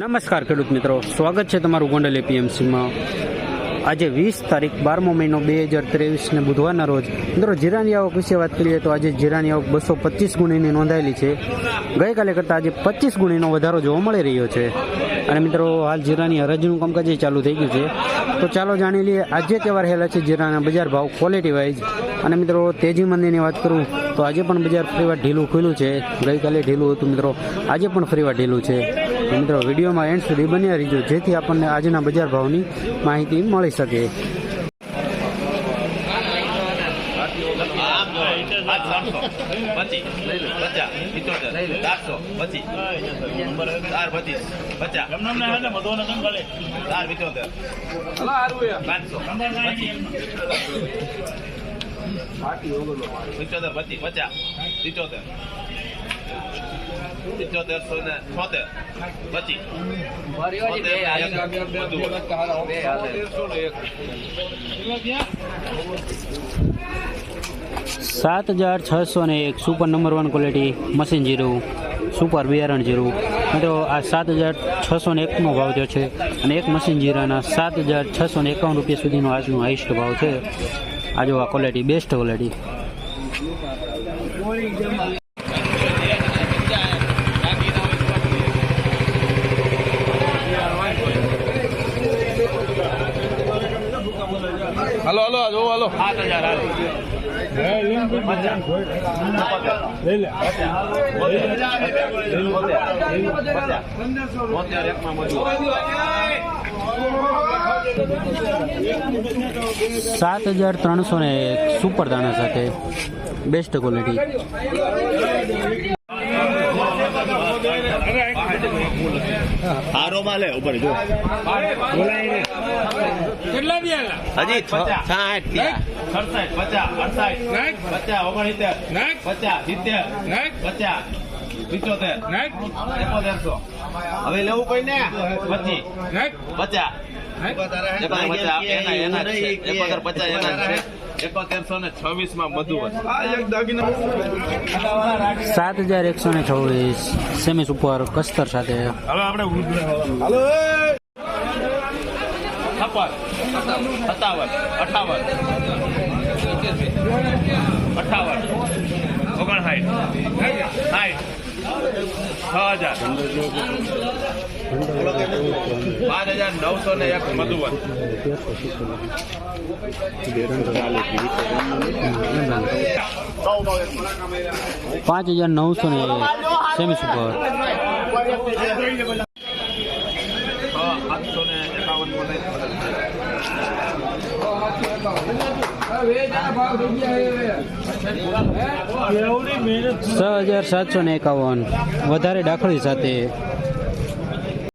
નમસ્કાર ખેડૂત મિત્રો. સ્વાગત છે તમારું ગોંડલ એપીએમસીમાં. આજે વીસ તારીખ, બારમો મહિનો બે હજાર ત્રેવીસને બુધવારના રોજ. મિત્રો, જીરાની આવક વિશે વાત કરીએ તો આજે જીરાની આવક બસો પચીસ ગુણીની નોંધાયેલી છે. ગઈકાલે કરતાં આજે પચીસ ગુણીનો વધારો જોવા મળી રહ્યો છે. અને મિત્રો, હાલ જીરાની હરાજીનું કામકાજ ચાલુ થઈ ગયું છે. તો ચાલો જાણી લઈએ, આજે કેવા રહેલા છે જીરાના બજાર ભાવ ક્વોલિટી વાઇઝ અને મિત્રો, તેજી મંદીની વાત કરું તો આજે પણ બજાર ફરીવાર ઢીલું ખુલ્યું છે. ગઈકાલે ઢીલું હતું મિત્રો, આજે પણ ફરીવાર ઢીલું છે. તો મિત્રો વિડીયોમાં એન્ડ સુધી બન્યા રહીજો જેથી આપણને આજના બજાર ભાવની માહિતી મળી શકે પચીસ પચાસ પચીસ ચાર સાત હજાર છસો ને એક super number one quality machine જીરું સુપર બિયારણ જીરું. મિત્રો, આ સાત હજાર છસો ને એકનો ભાવ થયો છે અને એક મશીન જીરાના સાત હજાર છસો ને એકાવન રૂપિયા સુધીનો આજનો હાઈસ્ટ ભાવ છે. આજો આ ક્વોલિટી બેસ્ટ ક્વોલિટી હાલો હાલો જો હાલો. સાત હજાર સાત હજાર ત્રણસો ને એક સુપર દાણા સાથે બેસ્ટ ક્વોલિટી હારો માં લે ઉપર જો. હજી સાઠ સડસઠ પચાસ અડસાઠ પચાસ ઓગણસિત્તેર પચાસ સિત્તેર પચાસ પિત્તોતેર એકોતેરસો. હવે લેવું કોઈ ને પચીસ. પચાસ પચાસ એના એના પચાસ એના એકોતેરસો ને છવ્વીસમાં બધું સાત હજાર એકસો ને છવ્વીસ. સેમી સુપર કસ્તર સાથે. છપ્પન સત્તાવન અઠાવન. અઠાવન. ઓગણસાઠ. સાઠ. છ હજાર. પાંચ હજાર નવસો ને સેમી સુપર. છ હજાર સાતસો ને એકાવન. વધારે દાખલી સાથે